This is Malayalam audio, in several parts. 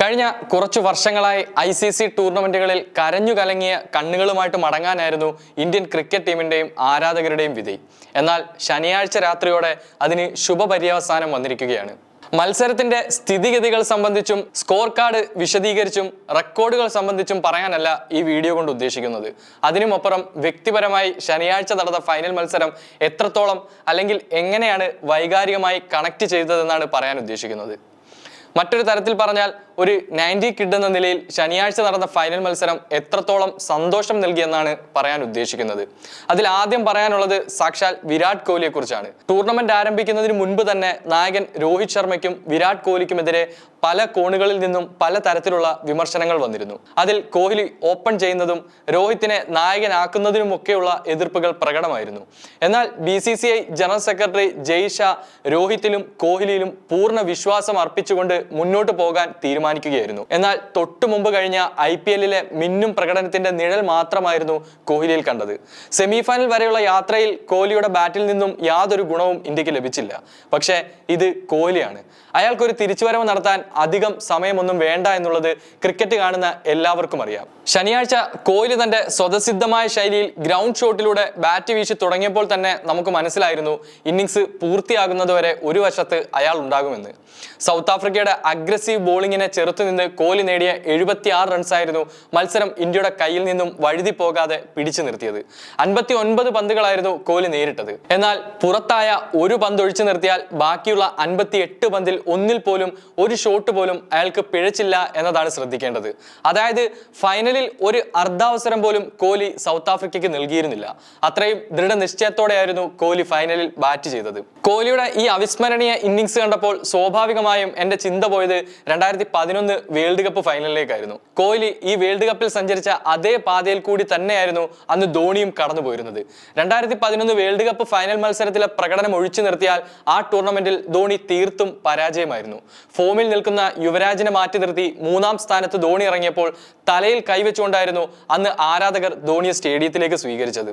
കഴിഞ്ഞ കുറച്ചു വർഷങ്ങളായി ഐ സി സി ടൂർണമെന്റുകളിൽ കരഞ്ഞു കലങ്ങിയ കണ്ണുകളുമായിട്ട് മടങ്ങാനായിരുന്നു ഇന്ത്യൻ ക്രിക്കറ്റ് ടീമിന്റെയും ആരാധകരുടെയും വിധി. എന്നാൽ ശനിയാഴ്ച രാത്രിയോടെ അതിന് ശുഭപര്യവസാനം വന്നിരിക്കുകയാണ്. മത്സരത്തിന്റെ സ്ഥിതിഗതികൾ സംബന്ധിച്ചും സ്കോർ കാർഡ് വിശദീകരിച്ചും റെക്കോർഡുകൾ സംബന്ധിച്ചും പറയാനല്ല ഈ വീഡിയോ കൊണ്ട് ഉദ്ദേശിക്കുന്നത്. അതിനുമപ്പുറം വ്യക്തിപരമായി ശനിയാഴ്ച നടന്ന ഫൈനൽ മത്സരം എത്രത്തോളം അല്ലെങ്കിൽ എങ്ങനെയാണ് വൈകാരികമായി കണക്ട് ചെയ്തതെന്നാണ് പറയാൻ ഉദ്ദേശിക്കുന്നത്. മറ്റൊരു തരത്തിൽ പറഞ്ഞാൽ ഒരു നയന്റി കിഡ് എന്ന നിലയിൽ ശനിയാഴ്ച നടന്ന ഫൈനൽ മത്സരം എത്രത്തോളം സന്തോഷം നൽകിയെന്നാണ് പറയാൻ ഉദ്ദേശിക്കുന്നത്. അതിൽ ആദ്യം പറയാനുള്ളത് സാക്ഷാൽ വിരാട് കോഹ്ലിയെ കുറിച്ചാണ്. ടൂർണമെന്റ് ആരംഭിക്കുന്നതിന് മുൻപ് തന്നെ നായകൻ രോഹിത് ശർമ്മയ്ക്കും വിരാട് കോഹ്ലിക്കുമെതിരെ പല കോണുകളിൽ നിന്നും പല തരത്തിലുള്ള വിമർശനങ്ങൾ വന്നിരുന്നു. അതിൽ കോഹ്ലി ഓപ്പൺ ചെയ്യുന്നതും രോഹിത്തിനെ നായകനാക്കുന്നതിനുമൊക്കെയുള്ള എതിർപ്പുകൾ പ്രകടമായിരുന്നു. എന്നാൽ B C C I general secretary Jay Shah രോഹിത്തിലും കോഹ്ലിയിലും പൂർണ വിശ്വാസം അർപ്പിച്ചുകൊണ്ട് മുന്നോട്ട് പോകാൻ തീരുമാനിക്കുകയായിരുന്നു. എന്നാൽ തൊട്ടു മുമ്പ് കഴിഞ്ഞ ഐ പി എല്ലിലെ മിന്നും പ്രകടനത്തിന്റെ നിഴൽ മാത്രമായിരുന്നു കോഹ്ലിയിൽ കണ്ടത്. സെമിഫൈനൽ വരെയുള്ള യാത്രയിൽ കോഹ്ലിയുടെ ബാറ്റിൽ നിന്നും യാതൊരു ഗുണവും ഇന്ത്യയ്ക്ക് ലഭിച്ചില്ല. പക്ഷേ ഇത് കോഹ്ലിയാണ്. അയാൾക്കൊരു തിരിച്ചുവരവ് നടത്താൻ അധികം സമയമൊന്നും വേണ്ട എന്നുള്ളത് ക്രിക്കറ്റ് കാണുന്ന എല്ലാവർക്കും അറിയാം. ശനിയാഴ്ച കോഹ്ലി തന്റെ സ്വതസിദ്ധമായ ശൈലിയിൽ ഗ്രൗണ്ട് ഷോട്ടിലൂടെ ബാറ്റ് വീശി തുടങ്ങിയപ്പോൾ തന്നെ നമുക്ക് മനസ്സിലായിരുന്നു ഇന്നിങ്സ് പൂർത്തിയാകുന്നതുവരെ ഒരു വശത്ത് അയാൾ ഉണ്ടാകുമെന്ന്. സൗത്ത് ആഫ്രിക്കയുടെ അഗ്രസീവ് ബോളിങ്ങിനെ ചെറുത്തുനിന്ന് കോഹ്ലി നേടിയ എഴുപത്തി ആറ് റൺസായിരുന്നു മത്സരം ഇന്ത്യയുടെ കയ്യിൽ നിന്നും വഴുതി പോകാതെ പിടിച്ചു നിർത്തിയത്. അൻപത്തി ഒൻപത് പന്തുകളായിരുന്നു കോഹ്ലി നേരിട്ടത്. എന്നാൽ പുറത്തായ ഒരു പന്ത് ഒഴിച്ചു നിർത്തിയാൽ ബാക്കിയുള്ള അൻപത്തി എട്ട് പന്തിൽ ഒന്നിൽ പോലും ഒരു ഷോട്ട് പോലും അയാൾക്ക് പിഴച്ചില്ല എന്നതാണ് ശ്രദ്ധിക്കേണ്ടത്. അതായത് ഫൈനലിൽ ഒരു അർദ്ധാവസരം പോലും കോഹ്ലി സൗത്ത് ആഫ്രിക്കയ്ക്ക് നൽകിയിരുന്നില്ല. അത്രയും ദൃഢനിശ്ചയത്തോടെയായിരുന്നു കോഹ്ലി ഫൈനലിൽ ബാറ്റ് ചെയ്തത്. കോഹ്ലിയുടെ ഈ അവിസ്മരണീയ ഇന്നിങ്സ് കണ്ടപ്പോൾ സ്വാഭാവികമായും എന്റെ ചിന്ത പോയത് രണ്ടായിരത്തി പതിനൊന്ന് വേൾഡ് കപ്പ് ഫൈനലിലേക്കായിരുന്നു. കോഹ്ലി ഈ വേൾഡ് കപ്പിൽ സഞ്ചരിച്ച അതേ പാതയിൽ കൂടി തന്നെയായിരുന്നു അന്ന് ധോണിയും കടന്നു പോയിരുന്നത്. രണ്ടായിരത്തി പതിനൊന്ന് വേൾഡ് കപ്പ് ഫൈനൽ മത്സരത്തിലെ പ്രകടനം ഒഴിച്ചു നിർത്തിയാൽ ആ ടൂർണമെന്റിൽ ധോണി തീർത്തും പരാജയമായിരുന്നു. ഫോമിൽ നിൽക്കുന്ന യുവരാജിനെ മാറ്റി നിർത്തി മൂന്നാം സ്ഥാനത്ത് ധോണി ഇറങ്ങിയപ്പോൾ തലയിൽ കൈവച്ചുകൊണ്ടായിരുന്നു അന്ന് ആരാധകർ ധോണിയെ സ്റ്റേഡിയത്തിലേക്ക് സ്വീകരിച്ചത്.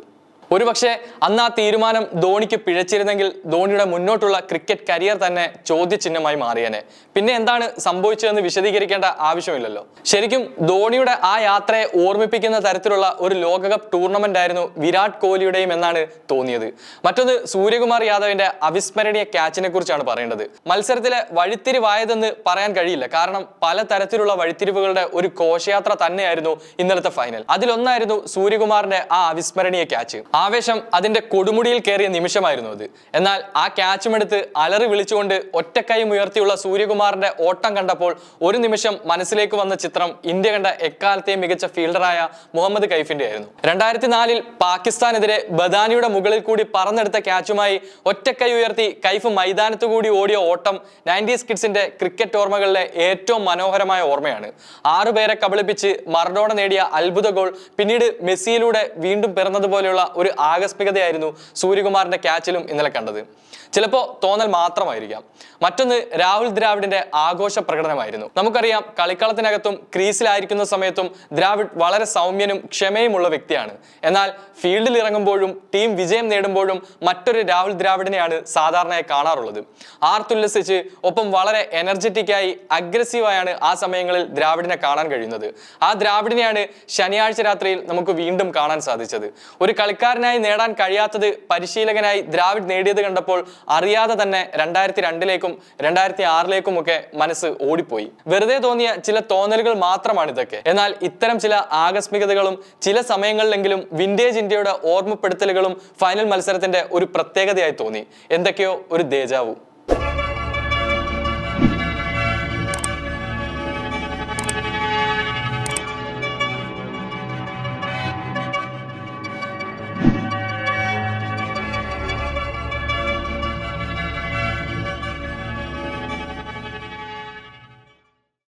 ഒരുപക്ഷെ അന്ന് ആ തീരുമാനം ധോണിക്ക് പിഴച്ചിരുന്നെങ്കിൽ ധോണിയുടെ മുന്നോട്ടുള്ള ക്രിക്കറ്റ് കരിയർ തന്നെ ചോദ്യചിഹ്നമായി മാറിയേനെ. പിന്നെ എന്താണ് സംഭവിച്ചതെന്ന് വിശദീകരിക്കേണ്ട ആവശ്യമില്ലല്ലോ. ശരിക്കും ധോണിയുടെ ആ യാത്രയെ ഓർമ്മിപ്പിക്കുന്ന തരത്തിലുള്ള ഒരു ലോകകപ്പ് ടൂർണമെന്റ് ആയിരുന്നു വിരാട് കോഹ്ലിയുടെയും എന്നാണ് തോന്നിയത്. മറ്റൊന്ന് സൂര്യകുമാർ യാദവിന്റെ അവിസ്മരണീയ ക്യാച്ചിനെ കുറിച്ചാണ് പറയേണ്ടത്. മത്സരത്തിലെ വഴിത്തിരിവായതെന്ന് പറയാൻ കഴിയില്ല. കാരണം പല തരത്തിലുള്ള വഴിത്തിരിവുകളുടെ ഒരു ഘോഷയാത്ര തന്നെയായിരുന്നു ഇന്നലത്തെ ഫൈനൽ അതിലൊന്നായിരുന്നു സൂര്യകുമാറിന്റെ ആ അവിസ്മരണീയ ക്യാച്ച് ആവേശം അതിന്റെ കൊടുമുടിയിൽ കയറിയ നിമിഷമായിരുന്നു അത്. എന്നാൽ ആ ക്യാച്ചുമെടുത്ത് അലറി വിളിച്ചുകൊണ്ട് ഒറ്റക്കൈ ഉയർത്തിയുള്ള സൂര്യകുമാറിന്റെ ഓട്ടം കണ്ടപ്പോൾ ഒരു നിമിഷം മനസ്സിലേക്ക് വന്ന ചിത്രം ഇന്ത്യ കണ്ട എക്കാലത്തെയും മികച്ച ഫീൽഡറായ മുഹമ്മദ് കൈഫിന്റെ ആയിരുന്നു. രണ്ടായിരത്തി നാലിൽ പാകിസ്ഥാനെതിരെ ബദാനിയുടെ മുകളിൽ കൂടി പറന്നെടുത്ത ക്യാച്ചുമായി ഒറ്റക്കൈ ഉയർത്തി കൈഫ് മൈതാനത്തു കൂടി ഓടിയ ഓട്ടം നയന്റീസ് കിഡ്സിന്റെ ക്രിക്കറ്റ് ഓർമ്മകളിലെ ഏറ്റവും മനോഹരമായ ഓർമ്മയാണ്. ആറുപേരെ കബളിപ്പിച്ച് മറഡോണ നേടിയ അത്ഭുത ഗോൾ പിന്നീട് മെസ്സിയിലൂടെ വീണ്ടും പിറന്നതുപോലെയുള്ള ഒരു ആകസ്മികതയായിരുന്നു സൂര്യകുമാറിന്റെ ക്യാച്ചിലും ഇന്നലെ കണ്ടത്. ചിലപ്പോൾ തോന്നൽ മാത്രമായിരിക്കാം. മറ്റൊന്ന് രാഹുൽ ദ്രാവിഡിന്റെ ആഘോഷ പ്രകടനമായിരുന്നു. നമുക്കറിയാം കളിക്കളത്തിനകത്തും ക്രീസിലായിരിക്കുന്ന സമയത്തും ദ്രാവിഡ് വളരെ സൗമ്യനും ക്ഷമയുമുള്ള വ്യക്തിയാണ്. എന്നാൽ ഫീൽഡിൽ ഇറങ്ങുമ്പോഴും ടീം വിജയം നേടുമ്പോഴും മറ്റൊരു രാഹുൽ ദ്രാവിഡിനെയാണ് സാധാരണയായി കാണാറുള്ളത്. ആർത്തുല്ലസിച്ച് ഒപ്പം വളരെ എനർജറ്റിക്കായി അഗ്രസീവായാണ് ആ സമയങ്ങളിൽ ദ്രാവിഡിനെ കാണാൻ കഴിയുന്നത്. ആ ദ്രാവിഡിനെയാണ് ശനിയാഴ്ച രാത്രിയിൽ നമുക്ക് വീണ്ടും കാണാൻ സാധിച്ചത്. ഒരു കളിക്കാരനായി നേടാൻ കഴിയാത്തത് പരിശീലകനായി ദ്രാവിഡ് നേടിയത് കണ്ടപ്പോൾ അറിയാതെ തന്നെ രണ്ടായിരത്തി രണ്ടിലേക്കും രണ്ടായിരത്തി ആറിലേക്കും ഒക്കെ മനസ്സ് ഓടിപ്പോയി. വെറുതെ തോന്നിയ ചില തോന്നലുകൾ മാത്രമാണ് ഇതൊക്കെ. എന്നാൽ ഇത്തരം ചില ആകസ്മികതകളും ചില സമയങ്ങളിലെങ്കിലും വിന്റേജ് ഇന്ത്യയുടെ ഓർമ്മപ്പെടുത്തലുകളും ഫൈനൽ മത്സരത്തിന്റെ ഒരു പ്രത്യേകതയായി തോന്നി. എന്തൊക്കെയോ ഒരു ദേജാവു